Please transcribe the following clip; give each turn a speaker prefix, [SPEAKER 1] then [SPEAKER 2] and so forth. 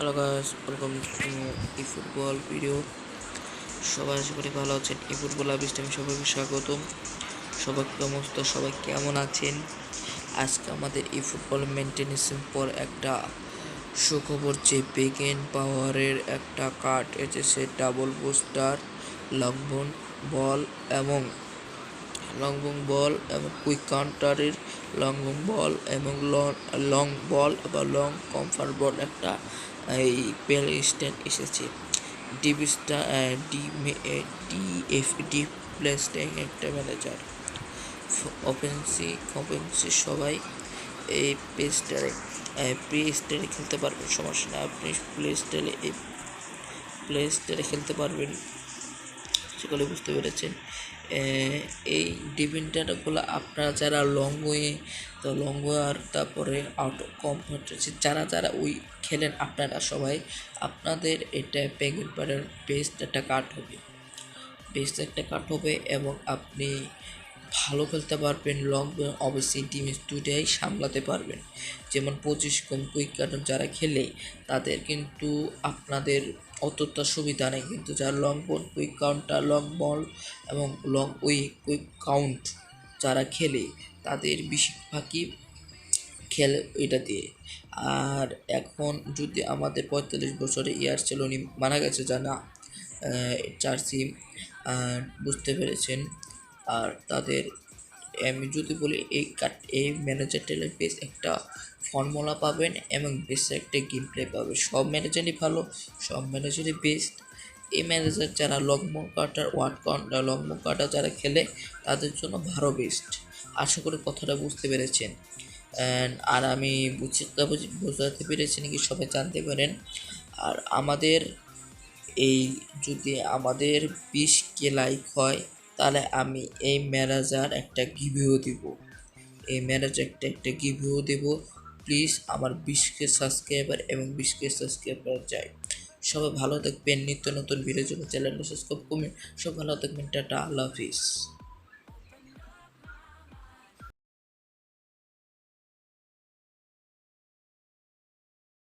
[SPEAKER 1] Hello guys welcome to eFootball video সবাই আশা করি ভালো আছেন। ই ফুটবল আবিষ্ট আমি সবাইকে স্বাগতম। সবাই সমস্ত সবাই কেমন আছেন? আজকে আমাদের ই ফুটবল মেনটেন্সের পর একটা সুখবর যে বেগেন পাওয়ারের একটা কার্ড এসেছে ডাবল বুস্টার লংবন বল এবং লং বল এবং কুইক কাউন্টারের লং বল এবং লং বল বা লং কমফার্ট বল একটা এই প্লে স্ট্যান্ড এসেছে। ডিবিসটা D D F D play stand একটা ম্যানেজার। অফেন্সি অফেন্সি সবাই এই প্লে স্টারে প্লে স্টারে খেলতে পারবেন, সমস্যা নেই। আপনি প্লে স্টাইলে এই প্লে স্টারে খেলতে পারবেন। সকলে বুঝতে পেরেছেন? এই ডিভিনটাগুলো আপনারা যারা লং ওয়ে তো লং ওয়ে আর তারপরে আউট কমফর্ট যারা যারা ওই খেলেন আপনারা সবাই, আপনাদের এটা পেঙ্গুইন পাড়ার বেস্ট একটা কাট হবে। বেস্ট একটা কাট হবে এবং আপনি ভালো খেলতে পারবেন লং অবশ্যই টিম দুটাই সামলাতে পারবেন। যেমন পঁচিশ কম কুইক কার্টন যারা খেলে, তাদের কিন্তু আপনাদের অতটা সুবিধা নেই, কিন্তু যারা long ball quick counter long ball এবং লং উই কুইক কাউন্ট যারা খেলে, তাদের বেশিরভাগই খেলে এটা দিয়ে। আর এখন যদি আমাদের পঁয়তাল্লিশ বছরে ইয়ার চেলনি মারা গেছে যা না চার্সি বুঝতে পেরেছেন, আর তাদের আমি যদি বলি, এই কাট এই ম্যানেজার টেলের বেশ একটা ফর্মুলা পাবেন এবং বেশ একটা গেম প্লে পাবেন। সব ম্যানেজারই ভালো, সব ম্যানেজারই বেস্ট এই ম্যানেজার যারা লংমো কাটার, ওয়ার্ড কাউন্টার লংমো কাটার যারা খেলে, তাদের জন্য ভালো বেস্ট আশা করি কথাটা বুঝতে পেরেছেন। আর আমি বুঝতে বোঝাতে পেরেছি নাকি সবাই জানতে পারেন। আর আমাদের এই যদি আমাদের বিশ কে লাইক হয় তাহলে আমি এই ম্যানেজার একটা গিভিও দিব। এই ম্যানেজারটা একটা গিভিও দেব। প্লিজ আমার বিশকে সাবস্ক্রাইবার এবং বিশকে সাবস্ক্রাইবার চাই। সবাই ভালো থাকবেন। নিত্য নতুন ভিডিও জন্য চ্যানেলটা সাবস্ক্রাইব করবেন। সব ভালো থাকবেন। টাটা। আল্লাহ হাফিজ।